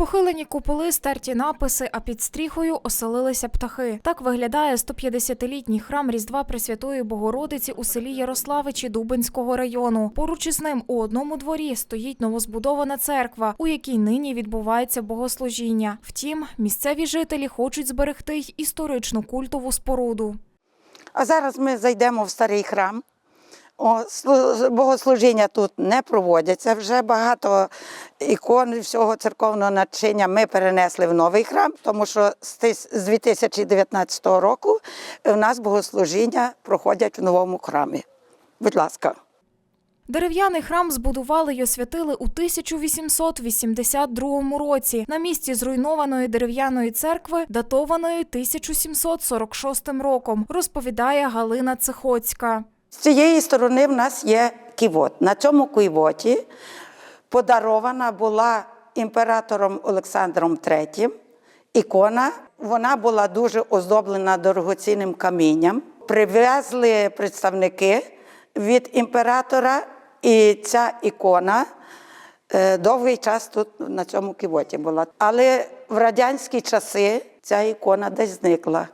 Похилені куполи, стерті написи, а під стріхою оселилися птахи. Так виглядає 150-літній храм Різдва Пресвятої Богородиці у селі Ярославичі Дубинського району. Поруч із ним у одному дворі стоїть новозбудована церква, у якій нині відбувається богослужіння. Втім, місцеві жителі хочуть зберегти й історичну культову споруду. А зараз ми зайдемо в старий храм. О, богослужіння тут не проводяться. Вже багато ікон всього церковного начиння ми перенесли в новий храм, тому що з з 2019 року в нас богослужіння проходять в новому храмі. Будь ласка. Дерев'яний храм збудували й освятили у 1882 році на місці зруйнованої дерев'яної церкви, датованої 1746 роком, розповідає Галина Цихоцька. З цієї сторони в нас є ківот. На цьому ківоті подарована була імператором Олександром III ікона. Вона була дуже оздоблена дорогоцінним камінням. Привезли представники від імператора, і ця ікона е, довгий час тут на цьому ківоті була. Але в радянські часи ця ікона десь зникла.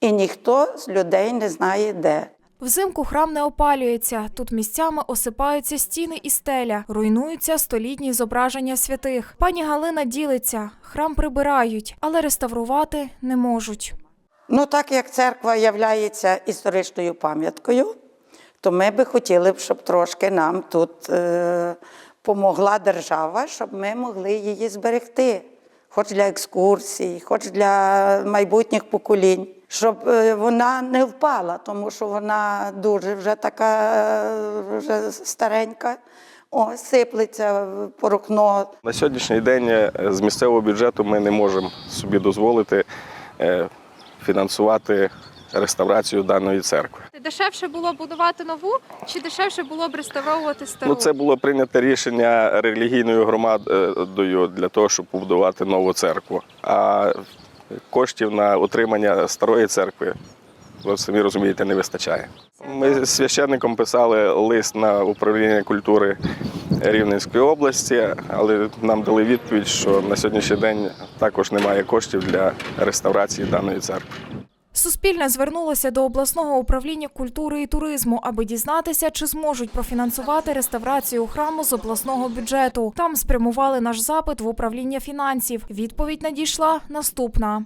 І ніхто з людей не знає де. Взимку храм не опалюється. Тут місцями осипаються стіни і стеля, руйнуються столітні зображення святих. Пані Галина ділиться, храм прибирають, але реставрувати не можуть. Ну, так як церква є історичною пам'яткою, то ми би хотіли щоб трошки нам тут е, держава, щоб ми могли її зберегти, хоч для екскурсій, хоч для майбутніх поколінь, щоб е, вона не впала, тому що вона дуже вже така е, вже старенька. О, сиплеться, порухно, На сьогоднішній день е, з місцевого бюджету ми не можемо собі дозволити фінансувати реставрацію даної церкви. Дешевше було будувати нову, чи дешевше було б реставровувати стару? Ну, це було прийнято рішення релігійною громадою для того, щоб побудувати нову церкву. А коштів на утримання старої церкви, ви самі розумієте, не вистачає. Ми з священником писали лист на управління культури Рівненської області, але нам дали відповідь, що на сьогоднішній день також немає коштів для реставрації даної церкви. Суспільне звернулося до обласного управління культури і туризму, аби дізнатися, чи зможуть профінансувати реставрацію храму з обласного бюджету. Там спрямували наш запит в управління фінансів. Відповідь надійшла наступна.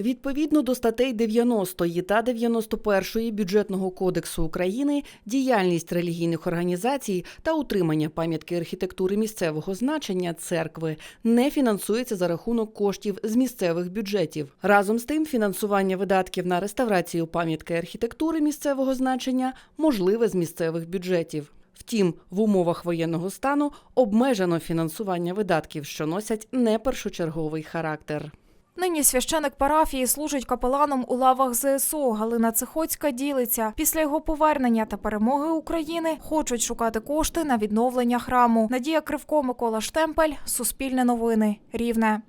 Відповідно до статей 90 та 91 бюджетного кодексу України, діяльність релігійних організацій та утримання пам'ятки архітектури місцевого значення церкви не фінансується за рахунок коштів з місцевих бюджетів. Разом з тим, фінансування видатків на реставрацію пам'ятки архітектури місцевого значення можливе з місцевих бюджетів. Втім, в умовах воєнного стану обмежено фінансування видатків, що носять не першочерговий характер. Нині священик парафії служить капеланом у лавах ЗСУ. Галина Цихоцька ділиться. Після його повернення та перемоги України хочуть шукати кошти на відновлення храму. Надія Кривко, Микола Штемпель, Суспільне новини, Рівне.